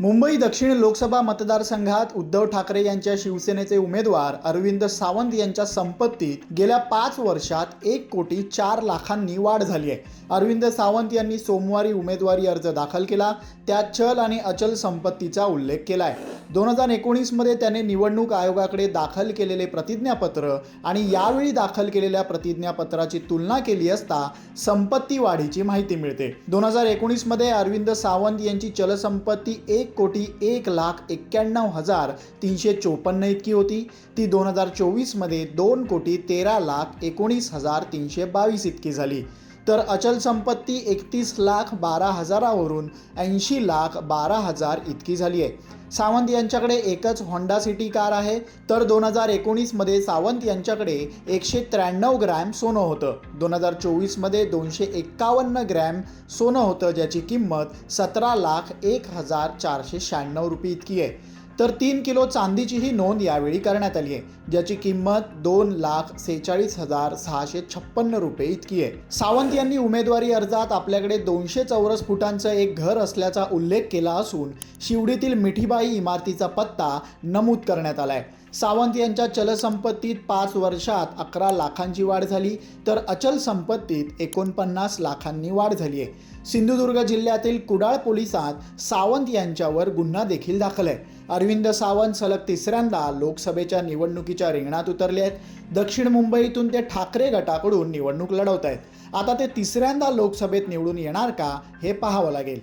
मुंबई दक्षिण लोकसभा मतदारसंघात उद्धव ठाकरे यांच्या शिवसेनेचे उमेदवार अरविंद सावंत यांच्या संपत्तीत गेल्या पाच वर्षात एक कोटी चार लाखांनी वाढ झाली आहे. अरविंद सावंत यांनी सोमवारी उमेदवारी अर्ज दाखल केला. त्यात चल आणि अचल संपत्तीचा उल्लेख केला आहे दोन हजार एकोणीसमध्ये त्याने निवडणूक आयोगाकडे दाखल केलेले प्रतिज्ञापत्र आणि यावेळी दाखल केलेल्या प्रतिज्ञापत्राची तुलना केली असता संपत्ती वाढीची माहिती मिळते. दोन हजार एकोणीसमध्ये अरविंद सावंत यांची चलसंपत्ती एक कोटी एक लाख एक्क्याण्णव हजार तीनशे चोपन्न इतकी होती. ती दोन हजार चोवीसमध्ये दोन कोटी तेरा लाख एकोणीस हजार तीनशे बावीस इतकी झाली. तर अचल संपत्ती एकतीस लाख बारा हजारावरून ऐंशी लाख बारा हजार इतकी झाली आहे. सावंत यांच्याकडे एकच होंडा सिटी कार आहे. तर दोन हजार एकोणीसमध्ये सावंत यांच्याकडे एकशे त्र्याण्णव ग्रॅम सोनं होतं. दोन हजार चोवीसमध्ये दोनशे एक्कावन्न ग्रॅम सोनं होतं ज्याची किंमत सतरा लाख एक हजार चारशे शहाण्णव रुपये इतकी आहे. तर तीन किलो चांदीचीही नोंद यावेळी करण्यात आली आहे ज्याची किंमत दोन लाख सेहेचाळीस हजार सहाशे छप्पन्न रुपये इतकी आहे. सावंत यांनी उमेदवारी अर्जात आपल्याकडे दोनशे चौरस फुटांचं एक घर असल्याचा उल्लेख केला असून शिवडीतील मिठीबाई इमारतीचा पत्ता नमूद करण्यात आला आहे सावंत यांच्या चलसंपत्तीत पाच वर्षात अकरा लाखांची वाढ झाली तर अचल संपत्तीत एकोणपन्नास लाखांनी वाढ झाली आहे. सिंधुदुर्ग जिल्ह्यातील कुडाळ पोलिसात सावंत यांच्यावर गुन्हा देखील दाखल आहे. अरविंद सावंत सलग तिसऱ्यांदा लोकसभेच्या निवडणुकीच्या रिंगणात उतरले आहेत. दक्षिण मुंबईतून ते ठाकरे गटाकडून निवडणूक लढवत आहेत आता ते तिसऱ्यांदा लोकसभेत निवडून येणार का हे पाहावं लागेल.